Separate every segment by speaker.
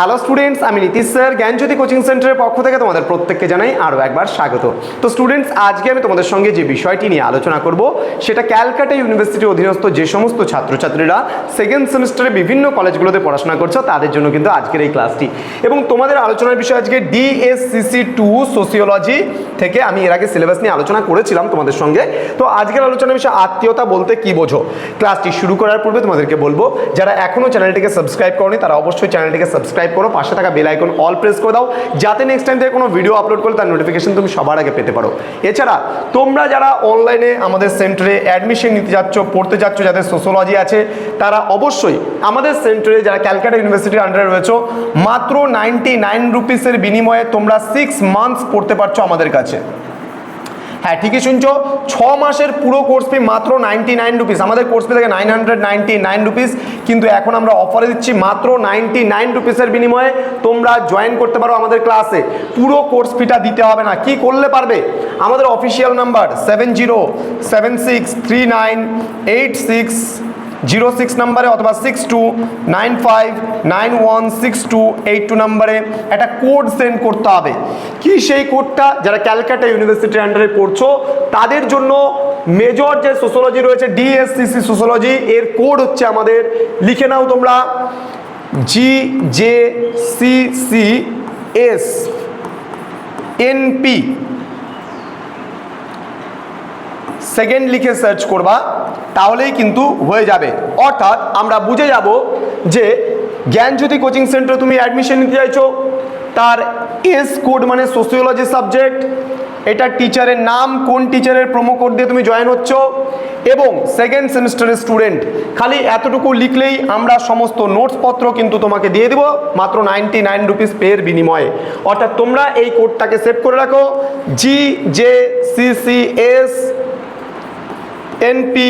Speaker 1: Hello students, আমি Nitish sir, জ্ঞানজ্যোতি coaching সেন্টারের পক্ষ থেকে তোমাদের প্রত্যেককে জানাই আরও একবার স্বাগত। তো স্টুডেন্টস, আজকে আমি তোমাদের সঙ্গে যে বিষয়টি নিয়ে আলোচনা করব, সেটা ক্যালকাটা ইউনিভার্সিটির অধীনস্থ যে সমস্ত ছাত্রছাত্রীরা সেকেন্ড সেমিস্টারে বিভিন্ন কলেজগুলোতে পড়াশোনা করছ, তাদের জন্য কিন্তু আজকের এই ক্লাসটি এবং তোমাদের আলোচনার বিষয় আজকে ডিএসসিসি টু সোসিওলজি থেকে আমি এর আগে সিলেবাস নিয়ে আলোচনা করেছিলাম তোমাদের সঙ্গে। তো আজকের আলোচনার বিষয় আত্মীয়তা বলতে কি বোঝো? ক্লাসটি শুরু করার পূর্বে তোমাদেরকে বলব, যারা এখনও চ্যানেলটিকে সাবস্ক্রাইব করনি, তারা অবশ্যই চ্যানেলটিকে সাবস্ক্রাইব করো, পাশে থাকা বেল আইকন অল প্রেস করে দাও, যাতে নেক্সট টাইম থেকে কোনো ভিডিও আপলোড করলে তার নোটিফিকেশন তুমি সবার আগে পেতে পারো। এছাড়া, তোমরা যারা অনলাইনে আমাদের সেন্টারে অ্যাডমিশন নিতে যাচ্ছ, পড়তে যাচ্ছ, যাদের সোশ্যোলজি আছে, তারা অবশ্যই আমাদের সেন্টারে যারা ক্যালকাটা ইউনিভার্সিটির আন্ডারে রয়েছে, মাত্র নাইনটি নাইন রুপিসের বিনিময়ে তোমরা সিক্স মান্থস পড়তে পারছ আমাদের কাছে। হ্যাঁ ঠিকই শুনছো। ছ মাসের পুরো কোর্স ফি মাত্র নাইনটি নাইন রুপিস আমাদের কোর্স ফি থেকে nine hundred ninety nine rupees কিন্তু এখন আমরা অফারে দিচ্ছি মাত্র নাইনটি নাইন রুপিসের বিনিময়ে তোমরা জয়েন করতে পারো আমাদের ক্লাসে পুরো কোর্স ফিটা দিতে হবে না। কি করলে পারবে? আমাদের official number seven zero seven six three nine eight six zero six নাম্বারে অথবা six two nine five nine one six two eight two নাম্বারে একটা কোড সেন্ড করতে হবে। কি সেই কোডটা? যারা ক্যালকাটা ইউনিভার্সিটির আন্ডারে পড়ছো, তাদের জন্য মেজর যে সোশ্যোলজি রয়েছে, ডিএসসিসি সোশ্যোলজি এর কোড হচ্ছে আমাদের। লিখে নাও তোমরা। G J C C S N P. Second লিখে সার্চ করবা, তাহলেই কিন্তু হয়ে যাবে। অর্থাৎ আমরা বুঝে যাব যে জ্ঞানজ্যোতি কোচিং সেন্টারে তুমি অ্যাডমিশন নিতে চাইছো, তার এস কোড মানে সোসিওলজি সাবজেক্ট এটা টিচারের নাম, কোন টিচারের প্রোমো কোড দিয়ে তুমি জয়েন হচ্ছ, এবং সেকেন্ড সেমিস্টারের স্টুডেন্ট খালি এতটুকু লিখলেই আমরা সমস্ত নোটসপত্র কিন্তু তোমাকে দিয়ে দেবো, মাত্র নাইনটি নাইন রুপিস পেয়ের বিনিময়ে। অর্থাৎ তোমরা এই কোডটাকে সেভ করে রাখো G J C C S N P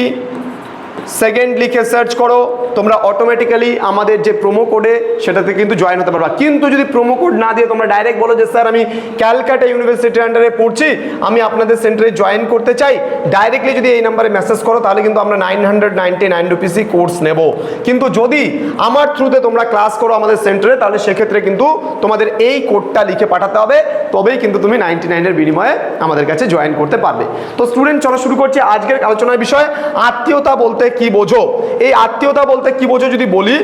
Speaker 1: second লিখে সার্চ করো, তোমরা অটোমেটিক্যালি আমাদের যে প্রোমো কোডে সেটাতে কিন্তু জয়েন হতে পারবা। কিন্তু যদি প্রোমো কোড না দিয়ে তোমরা ডাইরেক্ট বলো যে, স্যার, আমি ক্যালকাটা ইউনিভার্সিটির আন্ডারে পড়ছি, আমি আপনাদের সেন্টারে জয়েন করতে চাই। ডাইরেক্টলি যদি এই নাম্বারে মেসেজ করো, তাহলে কিন্তু আমরা নাইন হান্ড্রেড নাইনটি নাইন রুপিসই কোর্স নেব। কিন্তু যদি আমার থ্রুতে তোমরা ক্লাস করো আমাদের সেন্টারে তাহলে সেক্ষেত্রে কিন্তু তোমাদের এই কোডটা লিখে পাঠাতে হবে। তবেই কিন্তু তুমি নাইনটি নাইনের বিনিময়ে আমাদের কাছে জয়েন করতে পারবে। তো স্টুডেন্ট চলো শুরু করছি আজকের আলোচনার বিষয়। আত্মীয়তা বলতে কি বোঝো? এই আত্মীয়তা বলতে কি বোঝো যদি বলি?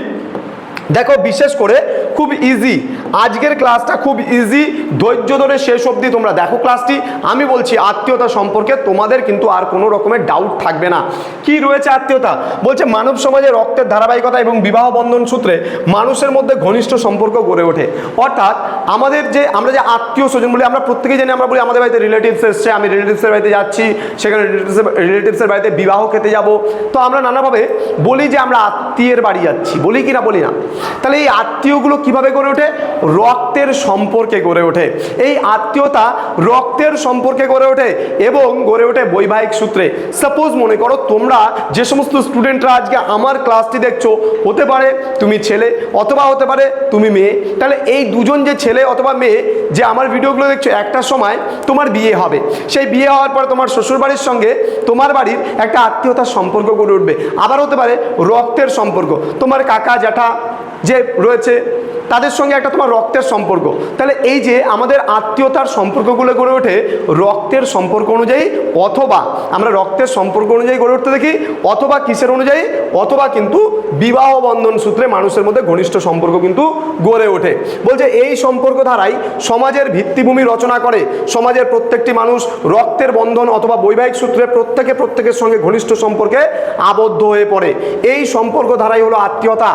Speaker 1: দেখো বিশেষ করে খুব ইজি আজকের ক্লাসটা খুব ইজি ধৈর্য ধরে শেষ অবধি তোমরা দেখো ক্লাসটি আমি বলছি, আত্মীয়তা সম্পর্কে তোমাদের কিন্তু আর কোনো রকমের ডাউট থাকবে না। কি রয়েছে আত্মীয়তা? বলছে, মানব সমাজে রক্তের ধারাবাহিকতা এবং বিবাহ বন্ধন সূত্রে মানুষের মধ্যে ঘনিষ্ঠ সম্পর্ক গড়ে ওঠে। অর্থাৎ আমাদের যে, আমরা যে আত্মীয় স্বজন বলি, আমরা প্রত্যেকেই জানি, আমরা বলি, আমাদের বাড়িতে রিলেটিভস এসছে, আমি রিলেটিভসের বাড়িতে যাচ্ছি, সেখানে রিলেটিভসের বাড়িতে বিবাহ খেতে যাব। তো আমরা নানাভাবে বলি যে, আমরা আত্মীয়ের বাড়ি যাচ্ছি। বলি কি না বলি না। তাহলে এই আত্মীয়গুলো কীভাবে গড়ে ওঠে? রক্তের সম্পর্কে গড়ে ওঠে। এই আত্মীয়তা রক্তের সম্পর্কে গড়ে ওঠে এবং গড়ে ওঠে বৈবাহিক সূত্রে। সাপোজ মনে করো তোমরা যে সমস্ত স্টুডেন্টরা আজকে আমার ক্লাসটি দেখছ, হতে পারে তুমি ছেলে অথবা হতে পারে তুমি মেয়ে। তাহলে এই দুজন যে ছেলে অথবা মেয়ে যে আমার ভিডিওগুলো দেখছ, একটা সময় তোমার বিয়ে হবে। সেই বিয়ে হওয়ার পর তোমার শ্বশুর বাড়ির সঙ্গে তোমার বাড়ির একটা আত্মীয়তার সম্পর্ক গড়ে উঠবে। আবার হতে পারে রক্তের সম্পর্ক। তোমার কাকা, জ্যাঠা যে রয়েছে তাদের সঙ্গে একটা তোমার রক্তের সম্পর্ক। তাহলে এই যে আমাদের আত্মীয়তার সম্পর্কগুলো গড়ে ওঠে, রক্তের সম্পর্ক অনুযায়ী অথবা আমরা রক্তের সম্পর্ক অনুযায়ী গড়ে উঠতে দেখি, অথবা কিসের অনুযায়ী, অথবা কিন্তু বিবাহ বন্ধন সূত্রে মানুষের মধ্যে ঘনিষ্ঠ সম্পর্ক কিন্তু গড়ে ওঠে। বলছে এই সম্পর্ক ধারাই সমাজের ভিত্তিভূমি রচনা করে। সমাজের প্রত্যেকটি মানুষ রক্তের বন্ধন অথবা বৈবাহিক সূত্রে প্রত্যেকে প্রত্যেকের সঙ্গে ঘনিষ্ঠ সম্পর্কে আবদ্ধ হয়ে পড়ে। এই সম্পর্ক ধারাই হলো আত্মীয়তা।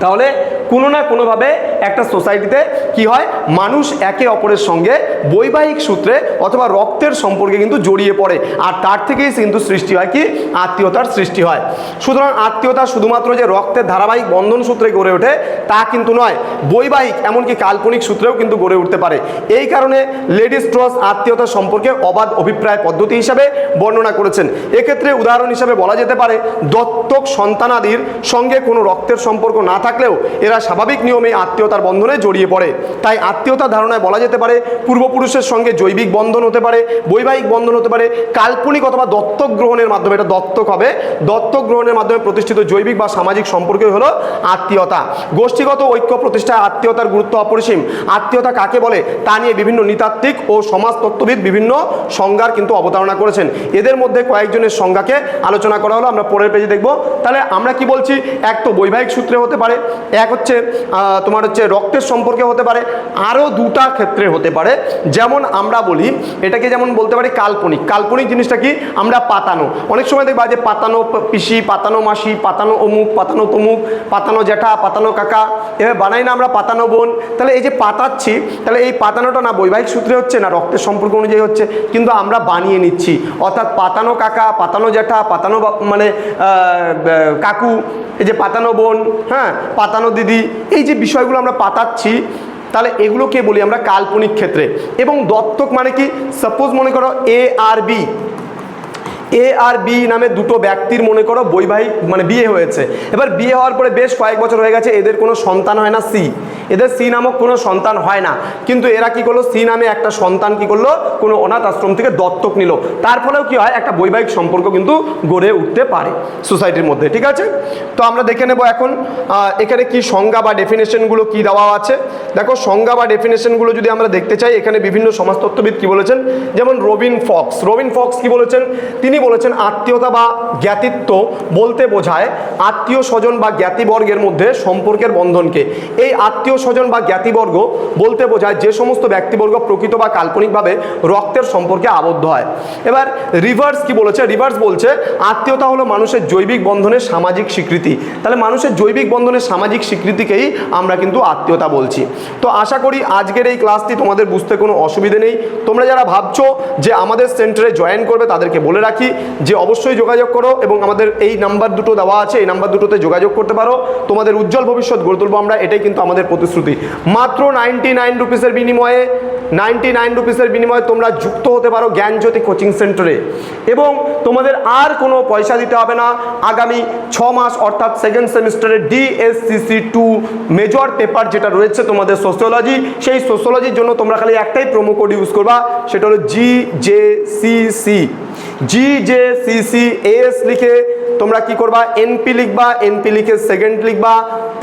Speaker 1: তাহলে কোনো না কোনোভাবে একটা সোসাইটিতে কি হয়? মানুষ একে অপরের সঙ্গে বৈবাহিক সূত্রে অথবা রক্তের সম্পর্কে কিন্তু জড়িয়ে পড়ে। আর তার থেকেই কিন্তু সৃষ্টি হয় কি? আত্মীয়তার সৃষ্টি হয়। সুতরাং আত্মীয়তা শুধুমাত্র যে রক্তের ধারাবাহিক বন্ধন সূত্রে গড়ে ওঠে, তা কিন্তু নয়। বৈবাহিক, এমনকি কাল্পনিক সূত্রেও কিন্তু গড়ে উঠতে পারে। এই কারণে লেডিস ট্রস আত্মীয়তা সম্পর্কে অবাধ অভিপ্রায় পদ্ধতি হিসাবে বর্ণনা করেছেন। এক্ষেত্রে উদাহরণ হিসাবে বলা যেতে পারে, দত্তক সন্তানাদির সঙ্গে কোনো রক্তের সম্পর্ক না থাকলেও এরা স্বাভাবিক নিয়মে আত্মীয়তার বন্ধনে জড়িয়ে পড়ে। তাই আত্মীয়তার ধারণায় বলা যেতে পারে, পূর্বপুরুষের সঙ্গে জৈবিক বন্ধন হতে পারে, বৈবাহিক বন্ধন হতে পারে, কাল্পনিক অথবা দত্তক গ্রহণের মাধ্যমে, এটা দত্তক হবে, দত্তক গ্রহণের মাধ্যমে প্রতিষ্ঠিত জৈবিক বা সামাজিক সম্পর্কই হলো আত্মীয়তা। গোষ্ঠীগত ঐক্য প্রতিষ্ঠায় আত্মীয়তার গুরুত্ব অপরিসীম। আত্মীয়তা কাকে বলে? তা নিয়ে বিভিন্ন নৃতাত্ত্বিক ও সমাজতত্ত্ববিদ বিভিন্ন সংজ্ঞার কিন্তু অবতারণা করেছেন। এদের মধ্যে কয়েকজনের সংজ্ঞাকে আলোচনা করা হলো, আমরা পরের পেজে দেখব। তাহলে আমরা কি বলছি? এক তো বৈবাহিক সূত্রে হতে পারে, এক হচ্ছে তোমার হচ্ছে রক্তের সম্পর্কে হতে পারে আরও দুটা ক্ষেত্রে হতে পারে। যেমন আমরা বলি, এটাকে যেমন বলতে পারি কাল্পনিক। কাল্পনিক জিনিসটা কি? আমরা পাতানো। অনেক সময় দেখবা যে পাতানো পিসি, পাতানো মাসি, পাতানো অমুক, পাতানো তমুক, পাতানো জ্যাঠা, পাতানো কাকা। এভাবে বানাই না আমরা পাতানো বোন। তাহলে এই যে পাতাচ্ছি, তাহলে এই পাতানোটা না বৈবাহিক সূত্রে হচ্ছে না, রক্তের সম্পর্ক অনুযায়ী হচ্ছে, কিন্তু আমরা বানিয়ে নিচ্ছি। অর্থাৎ পাতানো কাকা, পাতানো জ্যাঠা, পাতানো মানে কাকু, এই যে পাতানো বোন হ্যাঁ পাতানো দিদি, এই যে বিষয়গুলো আমরা পাতাচ্ছি তাহলে এগুলোকে বলি আমরা কাল্পনিক ক্ষেত্রে। এবং দত্তক মানে কি? সাপোজ মনে করো এ আর বি এ আর বি নামে দুটো ব্যক্তির, মনে করো, বৈবাহিক মানে বিয়ে হয়েছে। এবার বিয়ে হওয়ার পরে বেশ কয়েক বছর হয়ে গেছে, এদের কোনো সন্তান হয় না সি এদের সি নামক কোনো সন্তান হয় না। কিন্তু এরা কি করল? সি নামে একটা সন্তান কি করল? কোনো অনাথ আশ্রম থেকে দত্তক নিল। তার ফলেও কি হয়? একটা বৈবাহিক সম্পর্ক কিন্তু গড়ে উঠতে পারে সোসাইটির মধ্যে, ঠিক আছে? তো আমরা দেখে নেব এখন এখানে কি সংজ্ঞা বা ডেফিনেশনগুলো কি দেওয়া আছে। দেখো, সংজ্ঞা বা ডেফিনেশনগুলো যদি আমরা দেখতে চাই, এখানে বিভিন্ন সমাজতত্ত্ববিদ কি বলেছেন? যেমন রবিন ফক্স। রবিন ফক্স কি বলেছেন? তিনি বলেছেন আত্মীয়তা বা জ্ঞাতিত্ব বলতে বোঝায় আত্মীয় স্বজন বা জ্ঞাতিবর্গের মধ্যে সম্পর্কের বন্ধনকে। এই আত্মীয় স্বজন বা জ্ঞাতিবর্গ বলতে বোঝায় যে সমস্ত ব্যক্তিবর্গ প্রকৃত বা কাল্পনিকভাবে রক্তের সম্পর্কে আবদ্ধ হয়। এবার রিভার্স কি বলেছে? রিভার্স বলছে আত্মীয়তা হলো মানুষের জৈবিক বন্ধনের সামাজিক স্বীকৃতি। তাহলে মানুষের জৈবিক বন্ধনের সামাজিক স্বীকৃতিকেই আমরা কিন্তু আত্মীয়তা বলছি। তো আশা করি আজকের এই ক্লাসটি তোমাদের বুঝতে কোনো অসুবিধে নেই। তোমরা যারা ভাবছ যে আমাদের সেন্টারে জয়েন করবে তাদেরকে বলে রাখি যে অবশ্যই যোগাযোগ করো এবং আমাদের এই নাম্বার দুটো দেওয়া আছে, এই নাম্বার দুটোতে যোগাযোগ করতে পারো। তোমাদের উজ্জ্বল ভবিষ্যৎ গড়ে তুলবো আমরা, এটাই কিন্তু আমাদের প্রতিশ্রুতি। মাত্র নাইনটি নাইন রুপিসের বিনিময়ে নাইনটি নাইন রুপিসের বিনিময়ে তোমরা যুক্ত হতে পারো জ্ঞানজ্যোতি কোচিং সেন্টারে এবং তোমাদের আর কোনো পয়সা দিতে হবে না। আগামী ছ মাস অর্থাৎ সেকেন্ড সেমিস্টারে ডিএসসিসি টু মেজর পেপার যেটা রয়েছে তোমাদের সোশ্যোলজি সেই সোশ্যোলজির জন্য তোমরা খালি একটাই প্রোমো কোড ইউজ করবা, সেটা হলো G J C C G J C C S লিখে তোমরা কি করবা? এনপি লিখবা এনপি লিখে সেকেন্ড লিখবা।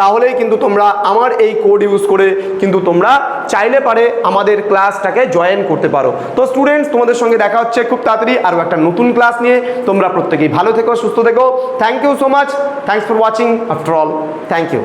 Speaker 1: তাহলেই কিন্তু তোমরা আমার এই কোড ইউজ করে কিন্তু তোমরা চাইলে পারে আমাদের ক্লাসটাকে জয়েন করতে পারো। তো স্টুডেন্টস তোমাদের সঙ্গে দেখা হচ্ছে খুব তাড়াতাড়ি আরও একটা নতুন ক্লাস নিয়ে। তোমরা প্রত্যেকেই ভালো থেকো, সুস্থ থেকো। Thank you so much thanks for watching after all thank you